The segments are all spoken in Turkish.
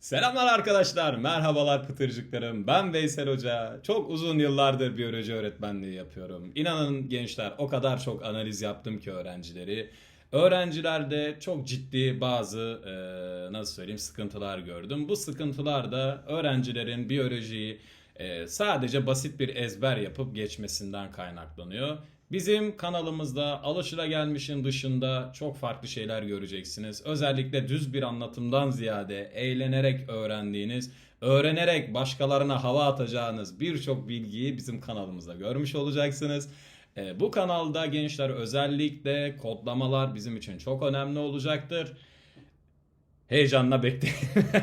Selamlar arkadaşlar, merhabalar pıtırcıklarım. Ben Veysel Hoca. Çok uzun yıllardır biyoloji öğretmenliği yapıyorum. İnanın gençler o kadar çok analiz yaptım ki öğrencileri. Öğrencilerde çok ciddi bazı e, nasıl söyleyeyim sıkıntılar gördüm. Bu sıkıntılar da öğrencilerin biyolojiyi e, sadece basit bir ezber yapıp geçmesinden kaynaklanıyor. Bizim kanalımızda alışılagelmişin dışında çok farklı şeyler göreceksiniz. Özellikle düz bir anlatımdan ziyade eğlenerek öğrendiğiniz, öğrenerek başkalarına hava atacağınız birçok bilgiyi bizim kanalımızda görmüş olacaksınız. Ee, bu kanalda gençler özellikle kodlamalar bizim için çok önemli olacaktır. Heyecanla bekleyin.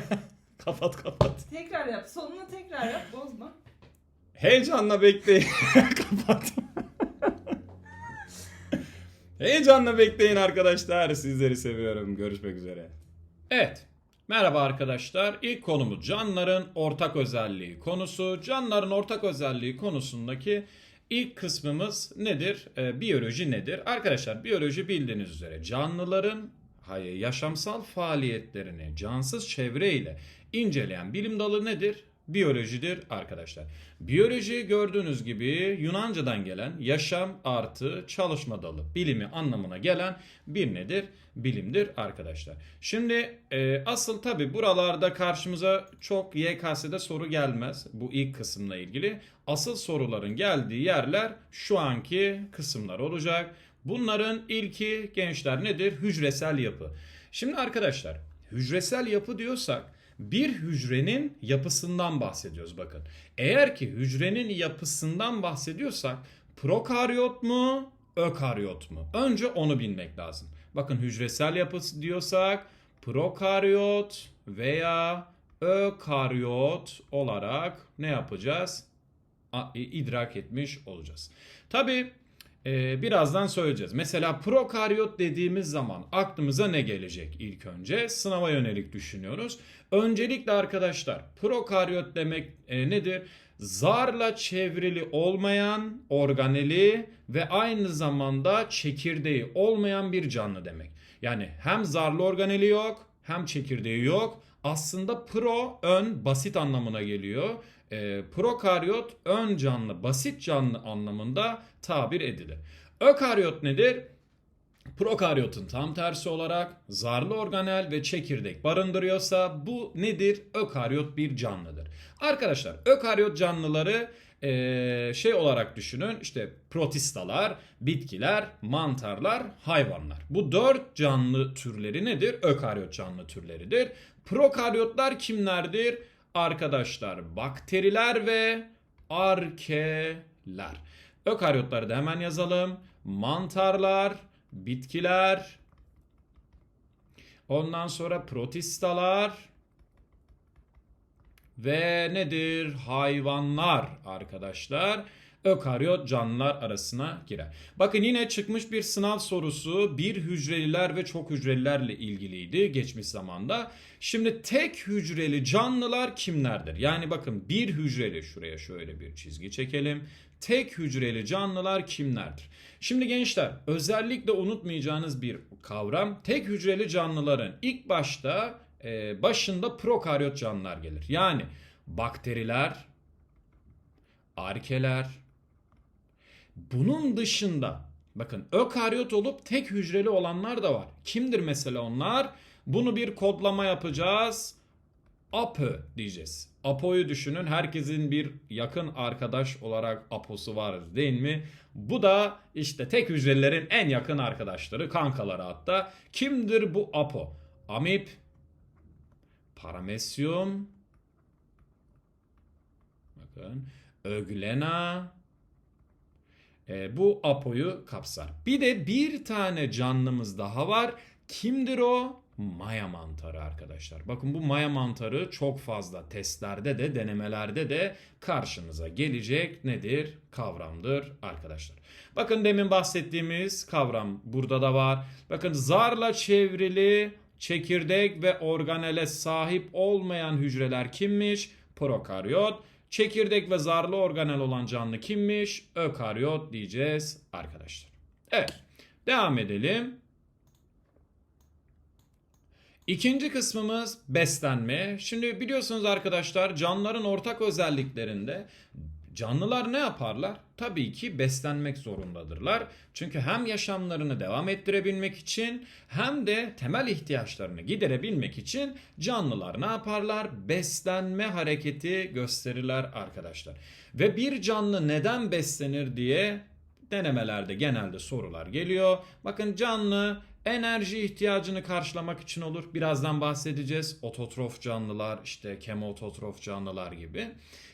kapat kapat. Tekrar yap. Sonunu tekrar yap. Bozma. Heyecanla bekleyin. kapat. Heyecanla bekleyin arkadaşlar. Sizleri seviyorum. Görüşmek üzere. Evet. Merhaba arkadaşlar. İlk konumuz canlıların ortak özelliği konusu. Canlıların ortak özelliği konusundaki ilk kısmımız nedir? Ee, biyoloji nedir? Arkadaşlar biyoloji bildiğiniz üzere canlıların hayır, yaşamsal faaliyetlerini cansız çevreyle inceleyen bilim dalı nedir? Biyolojidir arkadaşlar. Biyoloji gördüğünüz gibi Yunanca'dan gelen yaşam artı çalışma dalı bilimi anlamına gelen bir nedir? Bilimdir arkadaşlar. Şimdi e, asıl tabi buralarda karşımıza çok YKS'de soru gelmez bu ilk kısımla ilgili. Asıl soruların geldiği yerler şu anki kısımlar olacak. Bunların ilki gençler nedir? Hücresel yapı. Şimdi arkadaşlar hücresel yapı diyorsak bir hücrenin yapısından bahsediyoruz bakın. Eğer ki hücrenin yapısından bahsediyorsak prokaryot mu, ökaryot mu? Önce onu bilmek lazım. Bakın hücresel yapısı diyorsak prokaryot veya ökaryot olarak ne yapacağız? İdrak etmiş olacağız. Tabi ee, birazdan söyleyeceğiz. Mesela prokaryot dediğimiz zaman aklımıza ne gelecek ilk önce? Sınava yönelik düşünüyoruz. Öncelikle arkadaşlar prokaryot demek e, nedir? Zarla çevrili olmayan organeli ve aynı zamanda çekirdeği olmayan bir canlı demek. Yani hem zarlı organeli yok hem çekirdeği yok. Aslında pro ön basit anlamına geliyor. E, prokaryot ön canlı, basit canlı anlamında tabir edilir. Ökaryot nedir? Prokaryotun tam tersi olarak zarlı organel ve çekirdek barındırıyorsa bu nedir? Ökaryot bir canlıdır. Arkadaşlar ökaryot canlıları e, şey olarak düşünün işte protistalar, bitkiler, mantarlar, hayvanlar. Bu dört canlı türleri nedir? Ökaryot canlı türleridir. Prokaryotlar kimlerdir? Arkadaşlar bakteriler ve arkeler. Ökaryotları da hemen yazalım. Mantarlar, bitkiler, ondan sonra protistalar ve nedir? Hayvanlar arkadaşlar. Ökaryot canlılar arasına girer. Bakın yine çıkmış bir sınav sorusu bir hücreliler ve çok hücrelilerle ilgiliydi geçmiş zamanda. Şimdi tek hücreli canlılar kimlerdir? Yani bakın bir hücreli şuraya şöyle bir çizgi çekelim. Tek hücreli canlılar kimlerdir? Şimdi gençler özellikle unutmayacağınız bir kavram tek hücreli canlıların ilk başta e, başında prokaryot canlılar gelir. Yani bakteriler, arkeler, bunun dışında bakın ökaryot olup tek hücreli olanlar da var. Kimdir mesela onlar? Bunu bir kodlama yapacağız. Apö diyeceğiz. Apo'yu düşünün. Herkesin bir yakın arkadaş olarak Apo'su var değil mi? Bu da işte tek hücrelerin en yakın arkadaşları, kankaları hatta. Kimdir bu Apo? Amip, Paramesyum, bakın, Öglena, e, bu apoyu kapsar. Bir de bir tane canlımız daha var. Kimdir o? Maya mantarı arkadaşlar. Bakın bu maya mantarı çok fazla testlerde de denemelerde de karşınıza gelecek nedir? Kavramdır arkadaşlar. Bakın demin bahsettiğimiz kavram burada da var. Bakın zarla çevrili çekirdek ve organele sahip olmayan hücreler kimmiş? Prokaryot. Çekirdek ve zarlı organel olan canlı kimmiş? Ökaryot diyeceğiz arkadaşlar. Evet. Devam edelim. İkinci kısmımız beslenme. Şimdi biliyorsunuz arkadaşlar canlıların ortak özelliklerinde canlılar ne yaparlar? Tabii ki beslenmek zorundadırlar. Çünkü hem yaşamlarını devam ettirebilmek için hem de temel ihtiyaçlarını giderebilmek için canlılar ne yaparlar? Beslenme hareketi gösterirler arkadaşlar. Ve bir canlı neden beslenir diye denemelerde genelde sorular geliyor. Bakın canlı enerji ihtiyacını karşılamak için olur. Birazdan bahsedeceğiz. Ototrof canlılar, işte kemototrof canlılar gibi.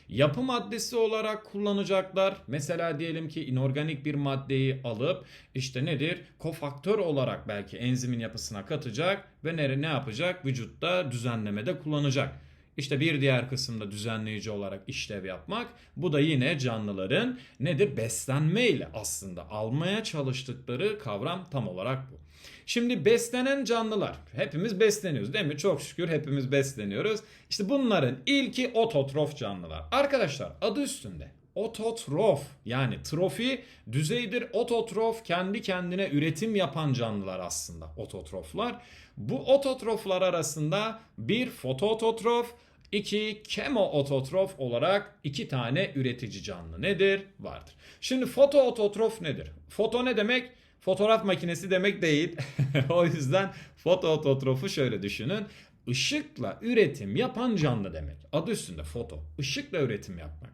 Yapı maddesi olarak kullanacaklar. Mesela diyelim ki inorganik bir maddeyi alıp işte nedir? Kofaktör olarak belki enzimin yapısına katacak ve ne, ne yapacak? Vücutta düzenlemede kullanacak. İşte bir diğer kısımda düzenleyici olarak işlev yapmak. Bu da yine canlıların nedir? Beslenme ile aslında almaya çalıştıkları kavram tam olarak bu. Şimdi beslenen canlılar. Hepimiz besleniyoruz değil mi? Çok şükür hepimiz besleniyoruz. İşte bunların ilki ototrof canlılar. Arkadaşlar adı üstünde. Ototrof yani trofi düzeydir. Ototrof kendi kendine üretim yapan canlılar aslında ototroflar. Bu ototroflar arasında bir fotoototrof, iki kemoototrof olarak iki tane üretici canlı nedir? Vardır. Şimdi fotoototrof nedir? Foto ne demek? Fotoğraf makinesi demek değil. o yüzden fotoototrofu şöyle düşünün. Işıkla üretim yapan canlı demek. Adı üstünde foto. Işıkla üretim yapmak.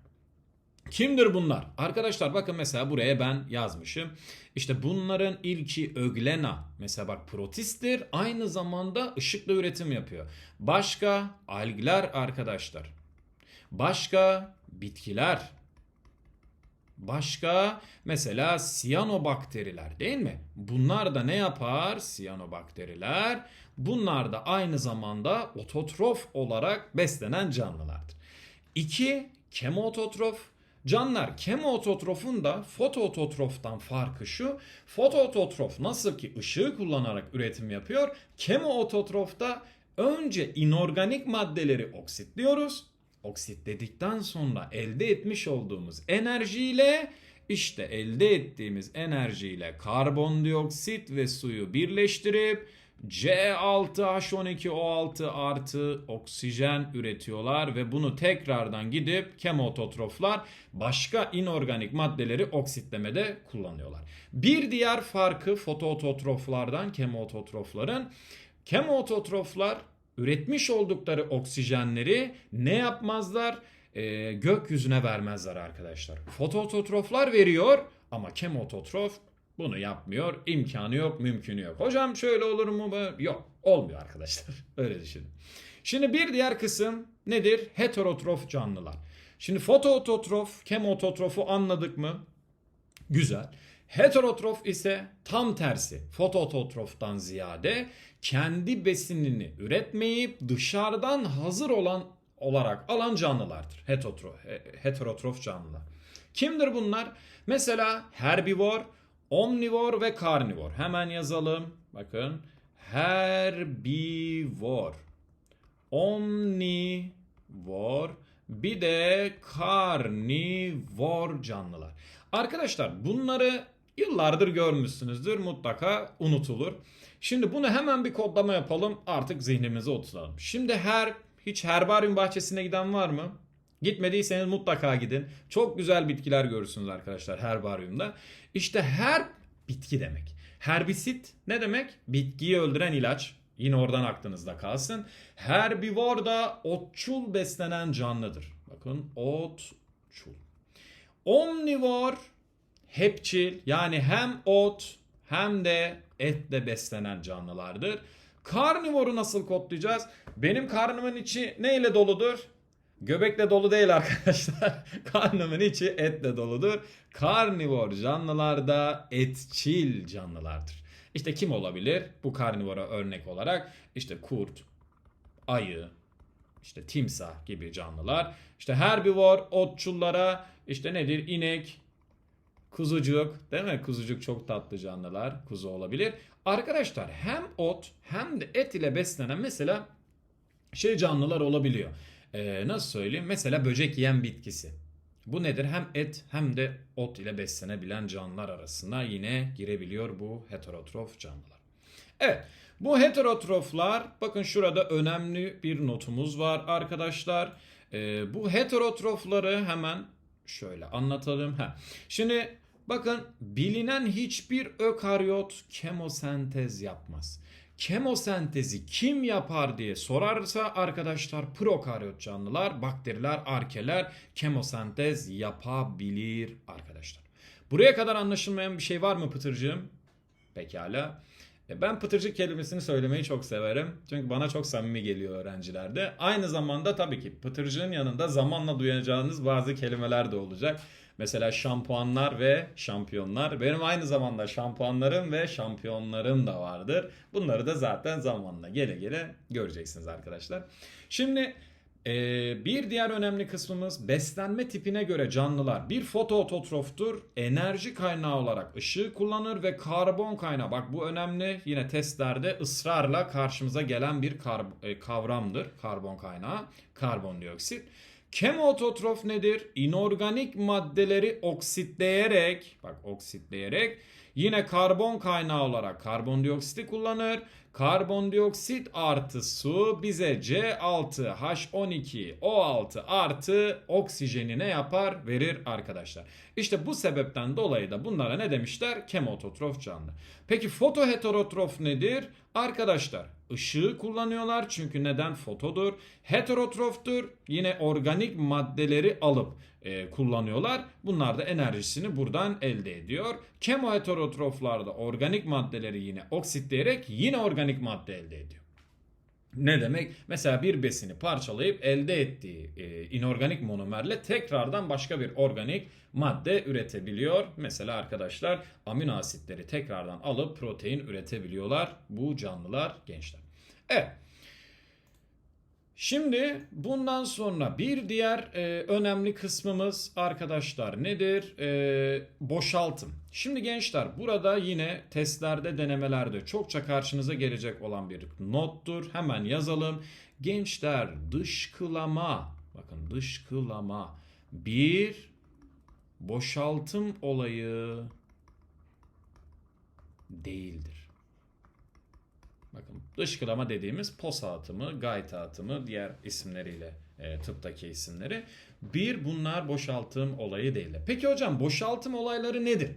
Kimdir bunlar? Arkadaşlar bakın mesela buraya ben yazmışım. İşte bunların ilki öglena. Mesela bak protisttir. Aynı zamanda ışıkla üretim yapıyor. Başka algler arkadaşlar. Başka bitkiler. Başka mesela siyanobakteriler değil mi? Bunlar da ne yapar? Siyanobakteriler. Bunlar da aynı zamanda ototrof olarak beslenen canlılardır. İki kemoototrof. Canlılar kemoototrofun da fotoototroftan farkı şu. Fotoototrof nasıl ki ışığı kullanarak üretim yapıyor. Kemoototrofta önce inorganik maddeleri oksitliyoruz. Oksitledikten sonra elde etmiş olduğumuz enerjiyle işte elde ettiğimiz enerjiyle karbondioksit ve suyu birleştirip C6H12O6 artı oksijen üretiyorlar ve bunu tekrardan gidip kemototroflar başka inorganik maddeleri oksitlemede kullanıyorlar. Bir diğer farkı fotoototroflardan kemototrofların kemototroflar üretmiş oldukları oksijenleri ne yapmazlar? Ee, gökyüzüne vermezler arkadaşlar. Fotoototroflar veriyor ama kemototrof bunu yapmıyor. İmkanı yok, mümkünü yok. Hocam şöyle olur mu? Yok, olmuyor arkadaşlar. Öyle düşünün. Şimdi bir diğer kısım nedir? Heterotrof canlılar. Şimdi fotoototrof, kemototrofu anladık mı? Güzel. Heterotrof ise tam tersi. Fotoototroftan ziyade kendi besinini üretmeyip dışarıdan hazır olan olarak alan canlılardır. Heterotrof, heterotrof canlılar. Kimdir bunlar? Mesela herbivor, omnivor ve karnivor. Hemen yazalım. Bakın. Herbivor. Omnivor. Bir de karnivor canlılar. Arkadaşlar bunları yıllardır görmüşsünüzdür. Mutlaka unutulur. Şimdi bunu hemen bir kodlama yapalım. Artık zihnimize oturtalım. Şimdi her hiç herbaryum bahçesine giden var mı? Gitmediyseniz mutlaka gidin. Çok güzel bitkiler görürsünüz arkadaşlar herbaryumda. İşte her bitki demek. Herbisit ne demek? Bitkiyi öldüren ilaç. Yine oradan aklınızda kalsın. Herbivor da otçul beslenen canlıdır. Bakın otçul. Omnivor hepçil yani hem ot hem de etle beslenen canlılardır. Karnivoru nasıl kodlayacağız? Benim karnımın içi neyle doludur? Göbekle dolu değil arkadaşlar. Karnımın içi etle doludur. Karnivor canlılar da etçil canlılardır. İşte kim olabilir? Bu karnivora örnek olarak işte kurt, ayı, işte timsah gibi canlılar. İşte herbivor otçullara işte nedir? İnek, kuzucuk değil mi? Kuzucuk çok tatlı canlılar. Kuzu olabilir. Arkadaşlar hem ot hem de et ile beslenen mesela şey canlılar olabiliyor. Ee, nasıl söyleyeyim? Mesela böcek yiyen bitkisi. Bu nedir? Hem et hem de ot ile beslenebilen canlılar arasında yine girebiliyor bu heterotrof canlılar. Evet. Bu heterotroflar bakın şurada önemli bir notumuz var arkadaşlar. Ee, bu heterotrofları hemen şöyle anlatalım. Ha. Şimdi bakın bilinen hiçbir ökaryot kemosentez yapmaz. Kemosentezi kim yapar diye sorarsa arkadaşlar prokaryot canlılar, bakteriler, arkeler kemosentez yapabilir arkadaşlar. Buraya kadar anlaşılmayan bir şey var mı Pıtırcığım? Pekala. Ben pıtırcık kelimesini söylemeyi çok severim. Çünkü bana çok samimi geliyor öğrencilerde. Aynı zamanda tabii ki pıtırcığın yanında zamanla duyacağınız bazı kelimeler de olacak. Mesela şampuanlar ve şampiyonlar. Benim aynı zamanda şampuanlarım ve şampiyonlarım da vardır. Bunları da zaten zamanla gele gele göreceksiniz arkadaşlar. Şimdi ee, bir diğer önemli kısmımız beslenme tipine göre canlılar bir fotoototroftur. Enerji kaynağı olarak ışığı kullanır ve karbon kaynağı. Bak bu önemli yine testlerde ısrarla karşımıza gelen bir e, kavramdır. Karbon kaynağı, karbondioksit. Kemototrof nedir? İnorganik maddeleri oksitleyerek, bak oksitleyerek yine karbon kaynağı olarak karbondioksiti kullanır. Karbondioksit artı su bize C6H12O6 artı oksijeni ne yapar? Verir arkadaşlar. İşte bu sebepten dolayı da bunlara ne demişler? Kemototrof canlı. Peki fotoheterotrof nedir? Arkadaşlar ışığı kullanıyorlar çünkü neden? Fotodur. Heterotroftur. Yine organik maddeleri alıp e, kullanıyorlar. Bunlar da enerjisini buradan elde ediyor. Kemoheterotroflarda organik maddeleri yine oksitleyerek yine organik madde elde ediyor. Ne demek? Mesela bir besini parçalayıp elde ettiği e, inorganik monomerle tekrardan başka bir organik madde üretebiliyor. Mesela arkadaşlar amino asitleri tekrardan alıp protein üretebiliyorlar bu canlılar gençler. Evet. Şimdi bundan sonra bir diğer e, önemli kısmımız arkadaşlar nedir? E, boşaltım. Şimdi gençler burada yine testlerde denemelerde çokça karşınıza gelecek olan bir nottur. Hemen yazalım. Gençler dışkılama bakın dışkılama bir boşaltım olayı değildir. Bakın dışkılama dediğimiz posa atımı, gayta atımı diğer isimleriyle e, tıptaki isimleri. Bir bunlar boşaltım olayı değiller. Peki hocam boşaltım olayları nedir?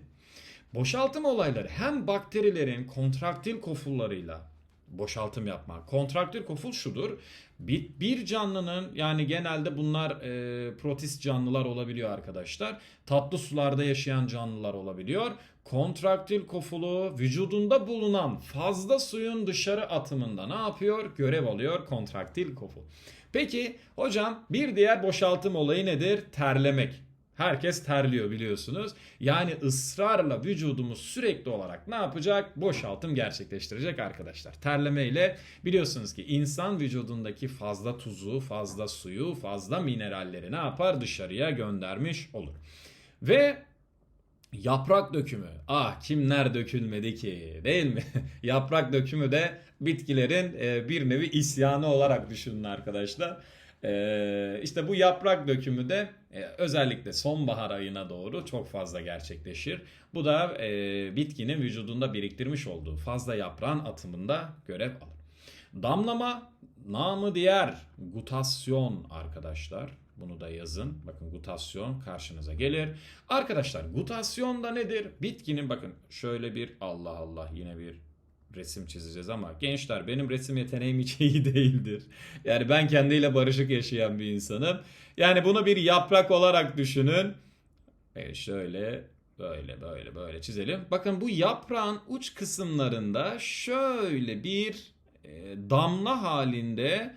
Boşaltım olayları hem bakterilerin kontraktil kofullarıyla boşaltım yapmak. Kontraktil koful şudur. Bir, bir canlının yani genelde bunlar e, protist canlılar olabiliyor arkadaşlar. Tatlı sularda yaşayan canlılar olabiliyor. Kontraktil kofulu vücudunda bulunan fazla suyun dışarı atımında ne yapıyor? Görev alıyor kontraktil koful. Peki hocam bir diğer boşaltım olayı nedir? Terlemek. Herkes terliyor biliyorsunuz. Yani ısrarla vücudumuz sürekli olarak ne yapacak? Boşaltım gerçekleştirecek arkadaşlar. Terleme ile biliyorsunuz ki insan vücudundaki fazla tuzu, fazla suyu, fazla mineralleri ne yapar? Dışarıya göndermiş olur. Ve yaprak dökümü. Ah kimler dökülmedi ki değil mi? yaprak dökümü de bitkilerin e, bir nevi isyanı olarak düşünün arkadaşlar. Ee, işte bu yaprak dökümü de e, özellikle sonbahar ayına doğru çok fazla gerçekleşir. Bu da e, bitkinin vücudunda biriktirmiş olduğu fazla yaprağın atımında görev alır. Damlama namı diğer gutasyon arkadaşlar. Bunu da yazın. Bakın gutasyon karşınıza gelir. Arkadaşlar gutasyon da nedir? Bitkinin bakın şöyle bir Allah Allah yine bir resim çizeceğiz ama gençler benim resim yeteneğim hiç iyi değildir. Yani ben kendiyle barışık yaşayan bir insanım. Yani bunu bir yaprak olarak düşünün. E şöyle böyle böyle böyle çizelim. Bakın bu yaprağın uç kısımlarında şöyle bir e, damla halinde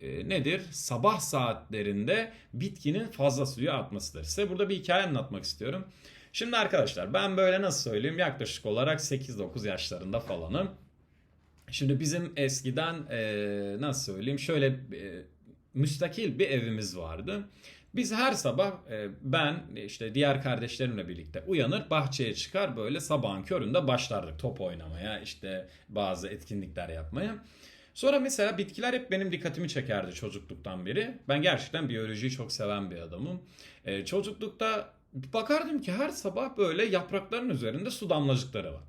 e, nedir? Sabah saatlerinde bitkinin fazla suyu atmasıdır. Size burada bir hikaye anlatmak istiyorum. Şimdi arkadaşlar ben böyle nasıl söyleyeyim yaklaşık olarak 8-9 yaşlarında falanım. Şimdi bizim eskiden e, nasıl söyleyeyim şöyle e, müstakil bir evimiz vardı. Biz her sabah e, ben işte diğer kardeşlerimle birlikte uyanır bahçeye çıkar böyle sabahın köründe başlardık top oynamaya işte bazı etkinlikler yapmaya. Sonra mesela bitkiler hep benim dikkatimi çekerdi çocukluktan beri. Ben gerçekten biyolojiyi çok seven bir adamım. E, çocuklukta bakardım ki her sabah böyle yaprakların üzerinde su damlacıkları var.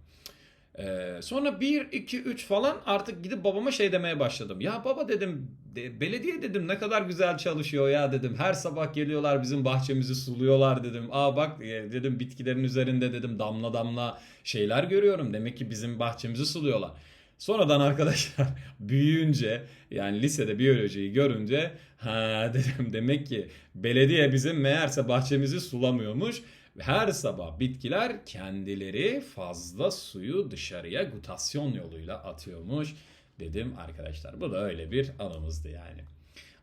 Ee, sonra 1, 2, 3 falan artık gidip babama şey demeye başladım. Ya baba dedim de- belediye dedim ne kadar güzel çalışıyor ya dedim. Her sabah geliyorlar bizim bahçemizi suluyorlar dedim. Aa bak e, dedim bitkilerin üzerinde dedim damla damla şeyler görüyorum. Demek ki bizim bahçemizi suluyorlar. Sonradan arkadaşlar büyüyünce yani lisede biyolojiyi görünce ha dedim demek ki belediye bizim meğerse bahçemizi sulamıyormuş. Her sabah bitkiler kendileri fazla suyu dışarıya gutasyon yoluyla atıyormuş dedim arkadaşlar. Bu da öyle bir anımızdı yani.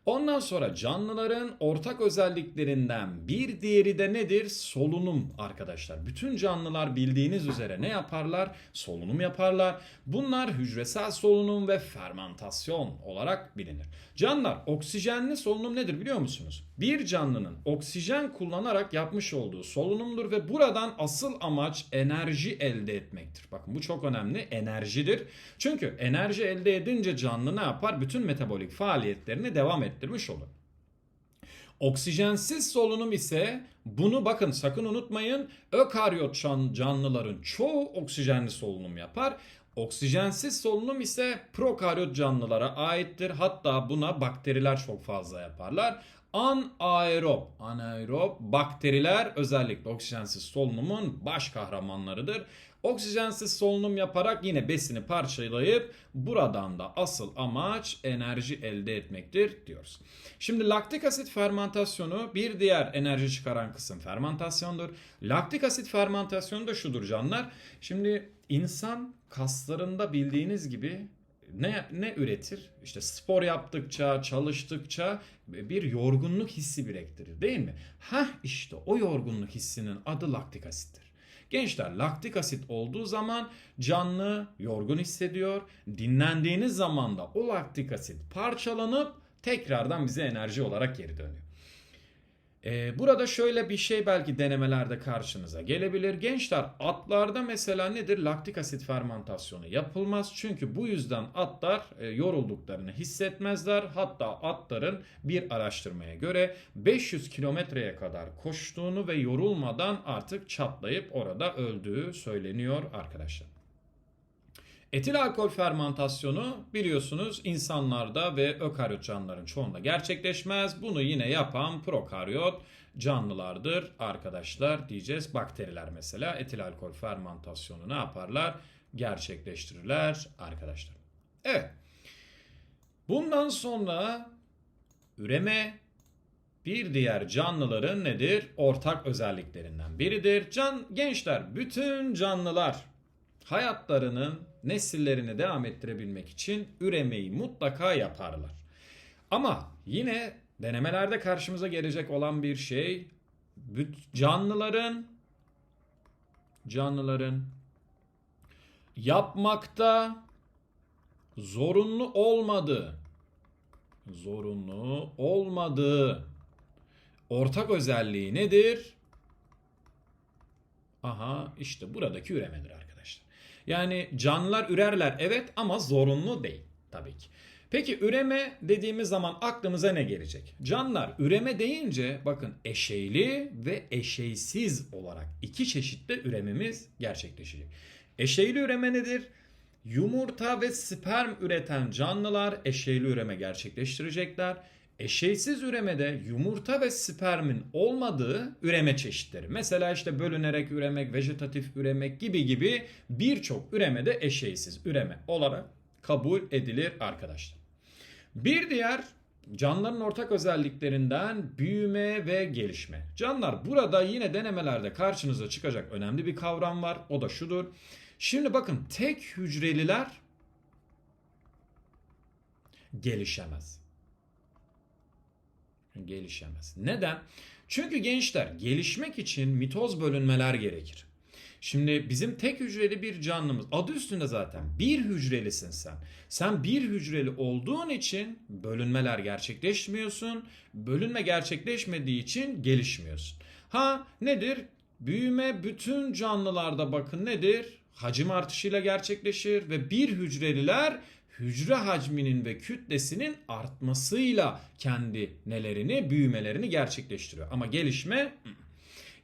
Ondan sonra canlıların ortak özelliklerinden bir diğeri de nedir? Solunum arkadaşlar. Bütün canlılar bildiğiniz üzere ne yaparlar? Solunum yaparlar. Bunlar hücresel solunum ve fermentasyon olarak bilinir. Canlılar oksijenli solunum nedir biliyor musunuz? Bir canlının oksijen kullanarak yapmış olduğu solunumdur ve buradan asıl amaç enerji elde etmektir. Bakın bu çok önemli enerjidir. Çünkü enerji elde edince canlı ne yapar? Bütün metabolik faaliyetlerini devam ettirmiş olur. Oksijensiz solunum ise bunu bakın sakın unutmayın ökaryot can- canlıların çoğu oksijenli solunum yapar. Oksijensiz solunum ise prokaryot canlılara aittir. Hatta buna bakteriler çok fazla yaparlar. Anaerob, anaerob bakteriler özellikle oksijensiz solunumun baş kahramanlarıdır. Oksijensiz solunum yaparak yine besini parçalayıp buradan da asıl amaç enerji elde etmektir diyoruz. Şimdi laktik asit fermentasyonu bir diğer enerji çıkaran kısım fermentasyondur. Laktik asit fermentasyonu da şudur canlar. Şimdi insan kaslarında bildiğiniz gibi ne ne üretir? İşte spor yaptıkça, çalıştıkça bir yorgunluk hissi biriktirir değil mi? Hah işte o yorgunluk hissinin adı laktik asittir. Gençler laktik asit olduğu zaman canlı yorgun hissediyor. Dinlendiğiniz zaman da o laktik asit parçalanıp tekrardan bize enerji olarak geri dönüyor. Ee, burada şöyle bir şey belki denemelerde karşınıza gelebilir. Gençler atlarda mesela nedir? Laktik asit fermentasyonu yapılmaz. Çünkü bu yüzden atlar e, yorulduklarını hissetmezler. Hatta atların bir araştırmaya göre 500 kilometreye kadar koştuğunu ve yorulmadan artık çatlayıp orada öldüğü söyleniyor arkadaşlar. Etil alkol fermentasyonu biliyorsunuz insanlarda ve ökaryot canlıların çoğunda gerçekleşmez. Bunu yine yapan prokaryot canlılardır arkadaşlar diyeceğiz. Bakteriler mesela etil alkol fermentasyonu ne yaparlar? Gerçekleştirirler arkadaşlar. Evet. Bundan sonra üreme bir diğer canlıların nedir? Ortak özelliklerinden biridir. Can gençler bütün canlılar hayatlarının nesillerini devam ettirebilmek için üremeyi mutlaka yaparlar. Ama yine denemelerde karşımıza gelecek olan bir şey canlıların canlıların yapmakta zorunlu olmadığı zorunlu olmadığı ortak özelliği nedir? Aha işte buradaki üremedir. Yani canlılar ürerler evet ama zorunlu değil tabii ki. Peki üreme dediğimiz zaman aklımıza ne gelecek? Canlılar üreme deyince bakın eşeyli ve eşeysiz olarak iki çeşitli ürememiz gerçekleşecek. Eşeyli üreme nedir? Yumurta ve sperm üreten canlılar eşeyli üreme gerçekleştirecekler. Eşeysiz üremede yumurta ve spermin olmadığı üreme çeşitleri. Mesela işte bölünerek üremek, vejetatif üremek gibi gibi birçok üremede eşeysiz üreme olarak kabul edilir arkadaşlar. Bir diğer canlıların ortak özelliklerinden büyüme ve gelişme. Canlar burada yine denemelerde karşınıza çıkacak önemli bir kavram var. O da şudur. Şimdi bakın tek hücreliler gelişemez. Gelişemez. Neden? Çünkü gençler gelişmek için mitoz bölünmeler gerekir. Şimdi bizim tek hücreli bir canlımız adı üstünde zaten bir hücrelisin sen. Sen bir hücreli olduğun için bölünmeler gerçekleşmiyorsun. Bölünme gerçekleşmediği için gelişmiyorsun. Ha nedir? Büyüme bütün canlılarda bakın nedir? Hacim artışıyla gerçekleşir ve bir hücreliler hücre hacminin ve kütlesinin artmasıyla kendi nelerini, büyümelerini gerçekleştiriyor. Ama gelişme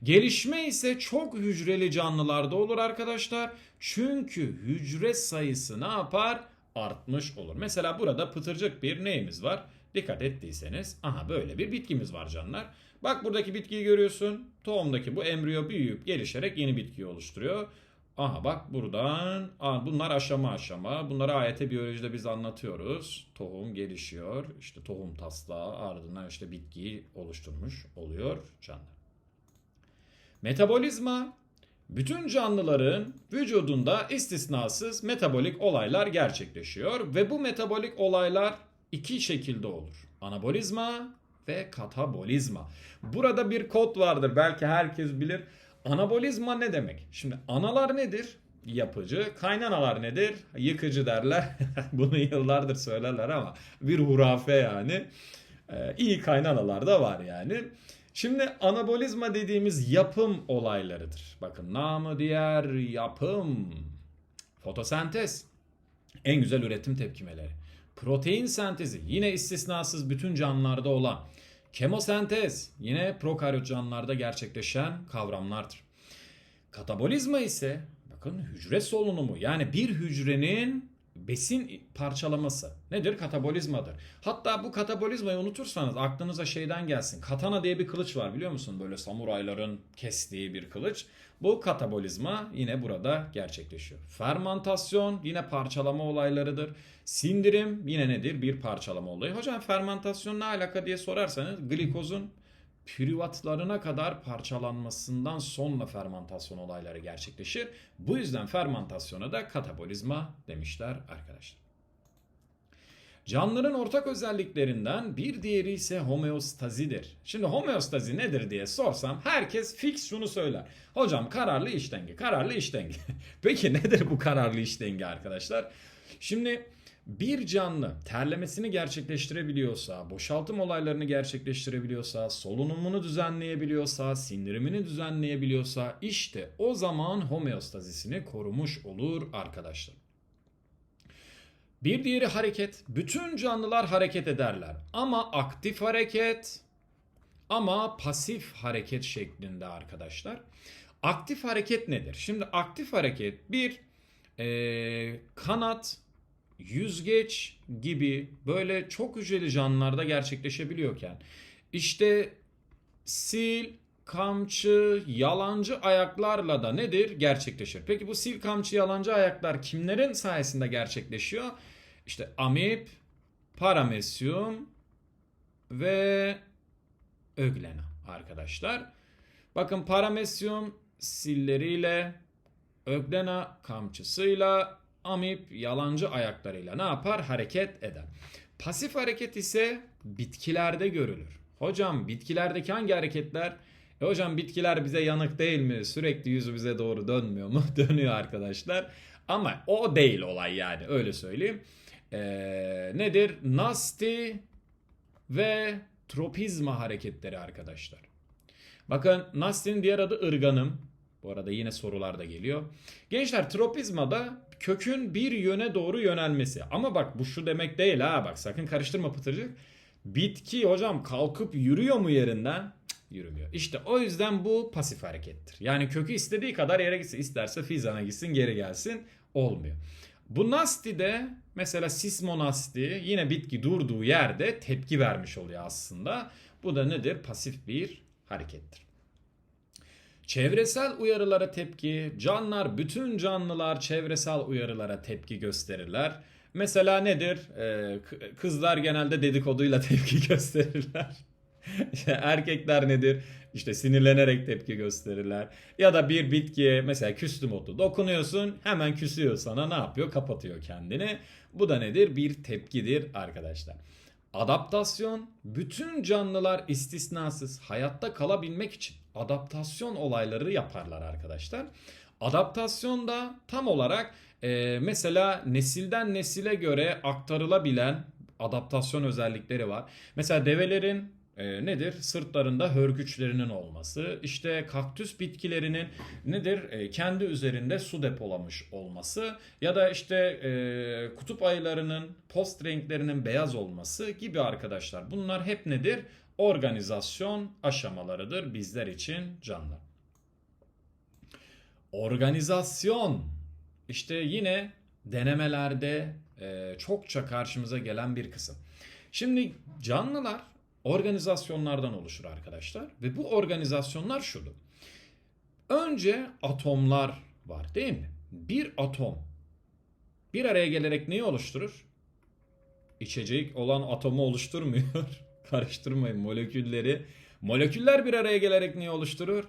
Gelişme ise çok hücreli canlılarda olur arkadaşlar. Çünkü hücre sayısı ne yapar? Artmış olur. Mesela burada pıtırcık bir neyimiz var? Dikkat ettiyseniz aha böyle bir bitkimiz var canlar. Bak buradaki bitkiyi görüyorsun. Tohumdaki bu embriyo büyüyüp gelişerek yeni bitkiyi oluşturuyor. Aha bak buradan aa, bunlar aşama aşama. Bunları AYT biyolojide biz anlatıyoruz. Tohum gelişiyor. İşte tohum taslağı ardından işte bitkiyi oluşturmuş oluyor canlı. Metabolizma bütün canlıların vücudunda istisnasız metabolik olaylar gerçekleşiyor ve bu metabolik olaylar iki şekilde olur. Anabolizma ve katabolizma. Burada bir kod vardır belki herkes bilir. Anabolizma ne demek? Şimdi analar nedir? Yapıcı. Kaynanalar nedir? Yıkıcı derler. Bunu yıllardır söylerler ama bir hurafe yani. Ee, iyi kaynanalar da var yani. Şimdi anabolizma dediğimiz yapım olaylarıdır. Bakın namı diğer yapım. Fotosentez. En güzel üretim tepkimeleri. Protein sentezi yine istisnasız bütün canlılarda olan. Kemosentez yine prokaryot canlılarda gerçekleşen kavramlardır. Katabolizma ise bakın hücre solunumu yani bir hücrenin besin parçalaması nedir? Katabolizmadır. Hatta bu katabolizmayı unutursanız aklınıza şeyden gelsin. Katana diye bir kılıç var biliyor musun? Böyle samurayların kestiği bir kılıç. Bu katabolizma yine burada gerçekleşiyor. Fermantasyon yine parçalama olaylarıdır. Sindirim yine nedir? Bir parçalama olayı. Hocam fermantasyon ne alaka diye sorarsanız glikozun privatlarına kadar parçalanmasından sonra fermantasyon olayları gerçekleşir. Bu yüzden fermantasyona da katabolizma demişler arkadaşlar. Canlıların ortak özelliklerinden bir diğeri ise homeostazidir. Şimdi homeostazi nedir diye sorsam herkes fix şunu söyler. Hocam kararlı iş denge, kararlı iş denge. Peki nedir bu kararlı iş denge arkadaşlar? Şimdi bir canlı terlemesini gerçekleştirebiliyorsa, boşaltım olaylarını gerçekleştirebiliyorsa, solunumunu düzenleyebiliyorsa, sindirimini düzenleyebiliyorsa işte o zaman homeostazisini korumuş olur arkadaşlar. Bir diğeri hareket. Bütün canlılar hareket ederler. Ama aktif hareket ama pasif hareket şeklinde arkadaşlar. Aktif hareket nedir? Şimdi aktif hareket bir e, kanat, yüzgeç gibi böyle çok hücreli canlılarda gerçekleşebiliyorken işte sil, kamçı, yalancı ayaklarla da nedir? Gerçekleşir. Peki bu sil, kamçı, yalancı ayaklar kimlerin sayesinde gerçekleşiyor? İşte amip, paramesyum ve öglena arkadaşlar. Bakın paramesyum silleriyle, öglena kamçısıyla, amip yalancı ayaklarıyla ne yapar? Hareket eder. Pasif hareket ise bitkilerde görülür. Hocam bitkilerdeki hangi hareketler? E hocam bitkiler bize yanık değil mi? Sürekli yüzü bize doğru dönmüyor mu? Dönüyor arkadaşlar. Ama o değil olay yani öyle söyleyeyim. Ee, nedir? Nasti ve tropizma hareketleri arkadaşlar. Bakın Nasti'nin diğer adı ırganım. Bu arada yine sorular da geliyor. Gençler tropizmada kökün bir yöne doğru yönelmesi. Ama bak bu şu demek değil ha bak sakın karıştırma pıtırcık. Bitki hocam kalkıp yürüyor mu yerinden? Cık, yürümüyor. İşte o yüzden bu pasif harekettir. Yani kökü istediği kadar yere gitsin. isterse fizana gitsin geri gelsin. Olmuyor. Bu nasti de mesela sismonasti yine bitki durduğu yerde tepki vermiş oluyor aslında. Bu da nedir? Pasif bir harekettir. Çevresel uyarılara tepki, canlılar, bütün canlılar çevresel uyarılara tepki gösterirler. Mesela nedir? Ee, kızlar genelde dedikoduyla tepki gösterirler. Erkekler nedir? İşte sinirlenerek tepki gösterirler. Ya da bir bitkiye mesela küstüm otu dokunuyorsun hemen küsüyor sana ne yapıyor? Kapatıyor kendini. Bu da nedir? Bir tepkidir arkadaşlar. Adaptasyon bütün canlılar istisnasız hayatta kalabilmek için adaptasyon olayları yaparlar arkadaşlar. Adaptasyon da tam olarak e, mesela nesilden nesile göre aktarılabilen adaptasyon özellikleri var. Mesela develerin e, nedir? Sırtlarında hörgüçlerinin olması, işte kaktüs bitkilerinin nedir? E, kendi üzerinde su depolamış olması ya da işte e, kutup ayılarının post renklerinin beyaz olması gibi arkadaşlar. Bunlar hep nedir? Organizasyon aşamalarıdır bizler için canlı. Organizasyon. İşte yine denemelerde e, çokça karşımıza gelen bir kısım. Şimdi canlılar organizasyonlardan oluşur arkadaşlar ve bu organizasyonlar şudur. Önce atomlar var değil mi? Bir atom bir araya gelerek neyi oluşturur? İçecek olan atomu oluşturmuyor. Karıştırmayın molekülleri. Moleküller bir araya gelerek neyi oluşturur?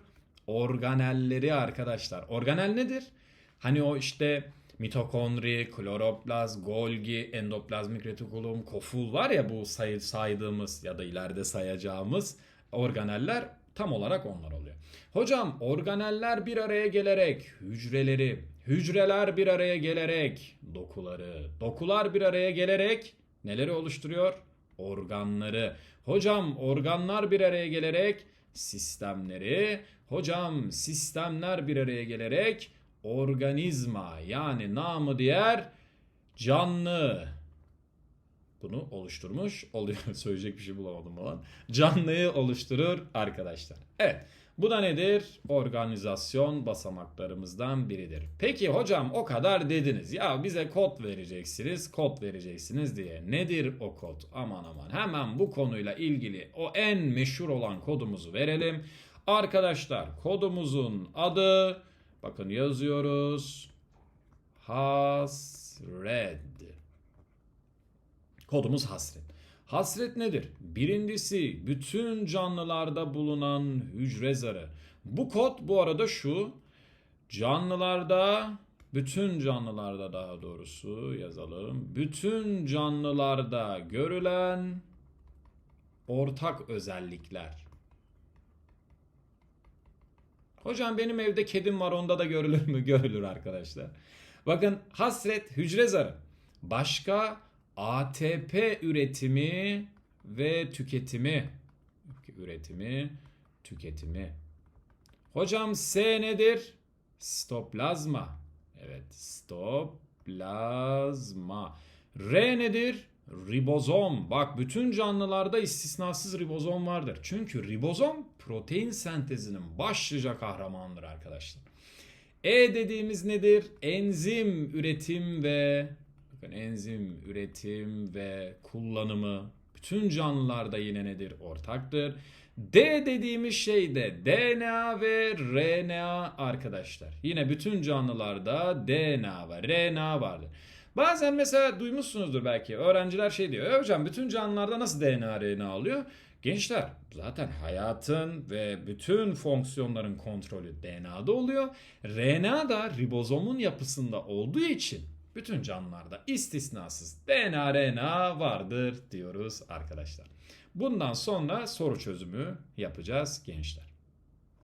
Organelleri arkadaşlar. Organel nedir? Hani o işte mitokondri, kloroplast, Golgi, endoplazmik retikulum, koful var ya bu say saydığımız ya da ileride sayacağımız organeller tam olarak onlar oluyor. Hocam organeller bir araya gelerek hücreleri, hücreler bir araya gelerek dokuları, dokular bir araya gelerek neleri oluşturuyor? Organları. Hocam organlar bir araya gelerek sistemleri, hocam sistemler bir araya gelerek organizma yani namı diğer canlı bunu oluşturmuş oluyor. Söyleyecek bir şey bulamadım falan. Canlıyı oluşturur arkadaşlar. Evet. Bu da nedir? Organizasyon basamaklarımızdan biridir. Peki hocam o kadar dediniz. Ya bize kod vereceksiniz, kod vereceksiniz diye. Nedir o kod? Aman aman. Hemen bu konuyla ilgili o en meşhur olan kodumuzu verelim. Arkadaşlar kodumuzun adı bakın yazıyoruz. Hasret. Kodumuz hasret. Hasret nedir? Birincisi bütün canlılarda bulunan hücre zarı. Bu kod bu arada şu. Canlılarda, bütün canlılarda daha doğrusu yazalım. Bütün canlılarda görülen ortak özellikler. Hocam benim evde kedim var onda da görülür mü? Görülür arkadaşlar. Bakın hasret hücre zarı. Başka ATP üretimi ve tüketimi. Üretimi, tüketimi. Hocam S nedir? Stoplazma. Evet, stoplazma. R nedir? Ribozom. Bak bütün canlılarda istisnasız ribozom vardır. Çünkü ribozom protein sentezinin başlıca kahramanıdır arkadaşlar. E dediğimiz nedir? Enzim üretim ve bakın enzim üretim ve kullanımı bütün canlılarda yine nedir? Ortaktır. D dediğimiz şey de DNA ve RNA arkadaşlar. Yine bütün canlılarda DNA ve RNA vardır. Bazen mesela duymuşsunuzdur belki öğrenciler şey diyor. "E hocam bütün canlılarda nasıl DNA RNA alıyor? Gençler zaten hayatın ve bütün fonksiyonların kontrolü DNA'da oluyor. RNA da ribozomun yapısında olduğu için bütün canlılarda istisnasız DNA RNA vardır diyoruz arkadaşlar. Bundan sonra soru çözümü yapacağız gençler.